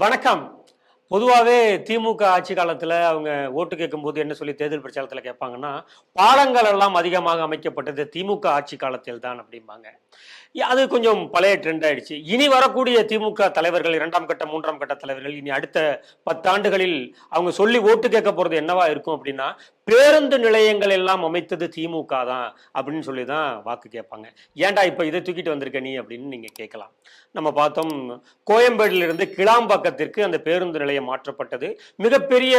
வணக்கம். பொதுவாகவே திமுக ஆட்சி காலத்தில் அவங்க ஓட்டு கேட்கும்போது என்ன சொல்லி தேர்தல் பிரச்சாரத்தில் கேட்பாங்கன்னா பாலங்கள் எல்லாம் அதிகமாக அமைக்கப்பட்டது திமுக ஆட்சி காலத்தில் தான் அப்படிம்பாங்க. அது கொஞ்சம் பழைய ட்ரெண்ட் ஆயிடுச்சு. இனி வரக்கூடிய திமுக தலைவர்கள் இரண்டாம் கட்ட மூன்றாம் கட்ட தலைவர்கள் இனி அடுத்த பத்தாண்டுகளில் அவங்க சொல்லி ஓட்டு கேட்க போறது என்னவா இருக்கும் அப்படின்னா பேருந்து நிலையங்கள் எல்லாம் அமைத்தது திமுக தான் அப்படின்னு சொல்லி தான் வாக்கு கேட்பாங்க. ஏன்டா இப்போ இதை தூக்கிட்டு வந்திருக்க நீ அப்படின்னு நீங்கள் கேட்கலாம். நம்ம பார்த்தோம் கோயம்பேடிலிருந்து கிளாம்பாக்கத்திற்கு அந்த பேருந்து நிலையம் மாற்றப்பட்டது. மிகப்பெரிய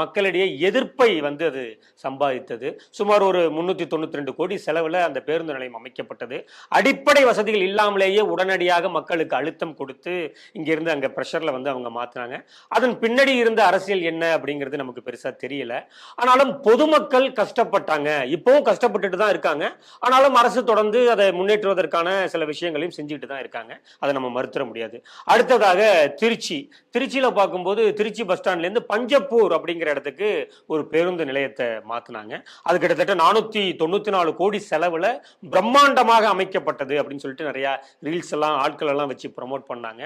மக்களிடையே எதிர்ப்பை வந்து அது சம்பாதித்தது. சுமார் ஒரு முந்நூற்றி தொண்ணூற்றி ரெண்டு கோடி செலவில் அந்த பேருந்து நிலையம் அமைக்கப்பட்டது. அடிப்படை வசதிகள் இல்லாமலேயே உடனடியாக மக்களுக்கு அழுத்தம் கொடுத்து இங்கிருந்து அங்கே ப்ரெஷரில் வந்து அவங்க மாற்றினாங்க அதன் பின்னாடி இருந்த அரசியல் என்ன அப்படிங்கிறது நமக்கு பெருசாக தெரியல. ஆனாலும் பொதுமக்கள் கஷ்டப்பட்டாங்க. இப்பவும் கஷ்டப்பட்டுட்டு தான் இருக்காங்க. ஆனாலும் அரசு தொடர்ந்து அதை முன்னேற்றுவதற்கான சில விஷயங்களையும் செஞ்சுட்டு தான் இருக்காங்க. அதை நம்ம மறுத்துற முடியாது. அடுத்ததாக திருச்சி. திருச்சியில பார்க்கும்போது திருச்சி பஸ் ஸ்டாண்ட்ல இருந்து பஞ்சப்பூர் அப்படிங்கிற இடத்துக்கு ஒரு பேருந்து நிலையத்தை மாத்தினாங்க. அது கிட்டத்தட்ட நானூத்தி தொண்ணூத்தி நாலு கோடி செலவுல பிரம்மாண்டமாக அமைக்கப்பட்டது அப்படின்னு சொல்லிட்டு நிறைய ரீல்ஸ் எல்லாம் ஆட்கள் எல்லாம் வச்சு ப்ரமோட் பண்ணாங்க.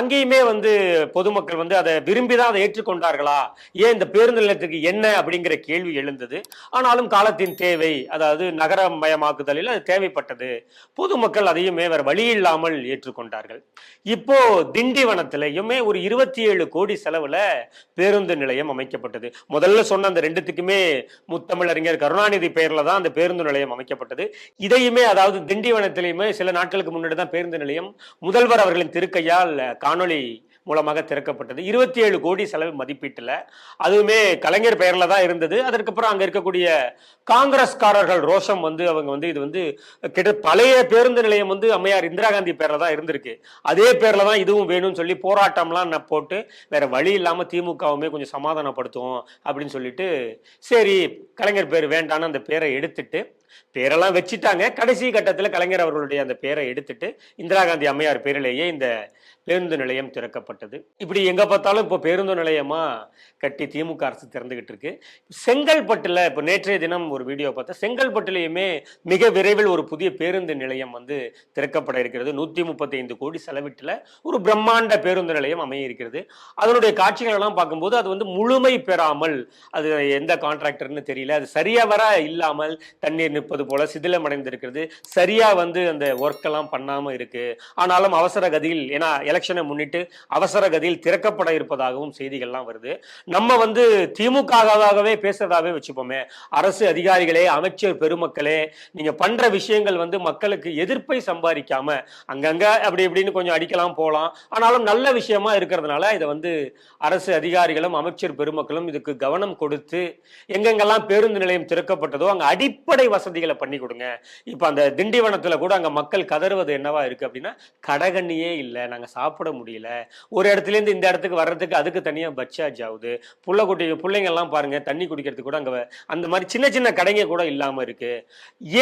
அங்கேயுமே வந்து பொதுமக்கள் வந்து அதை விரும்பி தான் அதை ஏற்றுக்கொண்டார்களா? ஏன் இந்த பேருந்து நிலையத்துக்கு என்ன அப்படிங்கிற கேள்வி எழுந்தது. ஆனாலும் காலத்தின் தேவை அதாவது நகரமயமாக்குதலில் அது தேவைப்பட்டது. பொதுமக்கள் அதையுமே வேறு வழி இல்லாமல் ஏற்றுக்கொண்டார்கள். இப்போ திண்டிவனத்திலையுமே ஒரு இருபத்தி ஏழு கோடி செலவுல பேருந்து நிலையம் அமைக்கப்பட்டது. முதல்ல சொன்ன அந்த ரெண்டுத்துக்குமே முத்தமிழறிஞர் கருணாநிதி பெயரில் தான் அந்த பேருந்து நிலையம் அமைக்கப்பட்டது. இதையுமே அதாவது திண்டிவனத்திலையுமே சில நாட்களுக்கு முன்னாடி தான் பேருந்து நிலையம் முதல்வர் அவர்களின் திருக்கையால் காணொளி மூலமாக திறக்கப்பட்டது. இருபத்தி ஏழு கோடி செலவு மதிப்பீட்டில். அதுவுமே கலைஞர் பெயரில் தான் இருந்தது. அதற்கப்புறம் அங்கே இருக்கக்கூடிய காங்கிரஸ்காரர்கள் ரோஷம் வந்து அவங்க வந்து இது வந்து கிட்ட பழைய பேருந்து நிலையம் வந்து அம்மையார் இந்திரா காந்தி பேரில் தான் இருந்திருக்கு. அதே பேரில் தான் இதுவும் வேணும்னு சொல்லி போராட்டம்லாம் நான் போட்டு வேற வழி இல்லாமல் திமுகவுமே கொஞ்சம் சமாதானப்படுத்துவோம் அப்படின்னு சொல்லிட்டு சரி கலைஞர் பேர் வேண்டான்னு அந்த பேரை எடுத்துட்டு பேரெல்லாம் வச்சுட்டாங்க. கடைசி கட்டத்தில் கலைஞர் அவர்களுடைய அந்த பேரை எடுத்துட்டு இந்திரா காந்தி அம்மையார் பேரிலேயே இந்த பேருந்து நிலையம் திறக்கப்பட்டது. இப்படி எங்க பார்த்தாலும் இப்போ பேருந்து நிலையமா கட்டி திமுக அரசு திறந்துகிட்டு இருக்கு. செங்கல்பட்டுல இப்போ நேற்றைய தினம் ஒரு வீடியோ பார்த்தா செங்கல்பட்டுலேயுமே மிக விரைவில் ஒரு புதிய பேருந்து நிலையம் வந்து திறக்கப்பட இருக்கிறது. நூத்தி முப்பத்தி ஐந்து கோடி செலவிட்டுல ஒரு பிரம்மாண்ட பேருந்து நிலையம் அமைய இருக்கிறது. அதனுடைய காட்சிகள் எல்லாம் பார்க்கும்போது அது வந்து முழுமை பெறாமல் அது எந்த கான்ட்ராக்டர்னு தெரியல. அது சரியா வர இல்லாமல் தண்ணீர் நிற்பது போல சிதிலமடைந்திருக்கிறது சரியா வந்து அந்த ஒர்க் எல்லாம் பண்ணாம இருக்கு. ஆனாலும் அவசர கதியில் ஏன்னா எலெக்ஷனை முன்னிட்டு அவசர கதியில் திறக்கப்பட இருப்பதாகவும் செய்திகள்லாம் வருது. நம்ம வந்து திமுகவாகவே பேசுறதாவே வச்சுப்போமே. அரசு அதிகாரிகளே அமைச்சர் பெருமக்களே நீங்க பண்ற விஷயங்கள் வந்து மக்களுக்கு எதிர்ப்பை சம்பாதிக்காம அங்கங்க அப்படி இப்படின்னு கொஞ்சம் அடிக்கலாம் போகலாம். ஆனாலும் நல்ல விஷயமா இருக்கிறதுனால இதை வந்து அரசு அதிகாரிகளும் அமைச்சர் பெருமக்களும் இதுக்கு கவனம் கொடுத்து எங்கெங்கெல்லாம் பேருந்து நிலையம் திறக்கப்பட்டதோ அங்க அடிப்படை வசதி வசதிகளை பண்ணி கொடுங்க. இப்போ அந்த திண்டிவனத்தில் கூட அங்கே மக்கள் கதறுவது என்னவா இருக்கு அப்படின்னா கடகண்ணியே இல்லை நாங்கள் சாப்பிட முடியல. ஒரு இடத்துலேருந்து இந்த இடத்துக்கு வர்றதுக்கு அதுக்கு தனியாக பஸ் சார்ஜ் ஆகுது. புள்ள குட்டி பிள்ளைங்கள்லாம் பாருங்க தண்ணி குடிக்கிறது கூட அங்கே அந்த மாதிரி சின்ன சின்ன கடைங்க கூட இல்லாமல் இருக்கு.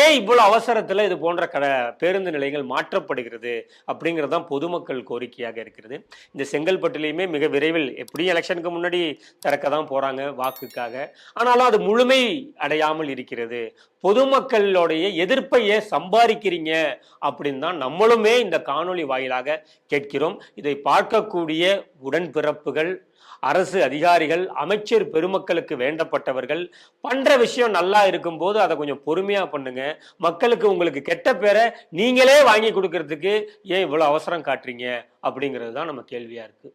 ஏன் இவ்வளோ அவசரத்தில் இது போன்ற கடை பேருந்து நிலையங்கள் மாற்றப்படுகிறது அப்படிங்கிறது தான் பொதுமக்கள் கோரிக்கையாக இருக்கிறது. இந்த செங்கல்பட்டுலேயுமே மிக விரைவில் எப்படியும் எலெக்ஷனுக்கு முன்னாடி திறக்க தான் போகிறாங்க வாக்குக்காக. ஆனாலும் அது முழுமை அடையாமல் இருக்கிறது. பொதுமக்கள் பொதுமக்களுடைய எதிர்ப்பை ஏன் சம்பாதிக்கிறீங்க அப்படின்னு தான் நம்மளுமே இந்த காணொளி வாயிலாக கேட்கிறோம். இதை பார்க்கக்கூடிய உடன்பிறப்புகள் அரசு அதிகாரிகள் அமைச்சர் பெருமக்களுக்கு வேண்டப்பட்டவர்கள் பண்ற விஷயம் நல்லா இருக்கும்போது அதை கொஞ்சம் பொறுமையா பண்ணுங்க. மக்களுக்கு உங்களுக்கு கெட்ட பேரை நீங்களே வாங்கி கொடுக்கறதுக்கு ஏன் இவ்வளவு அவசரம் காட்டுறீங்க? அப்படிங்கிறது தான் நம்ம கேள்வியா இருக்கு.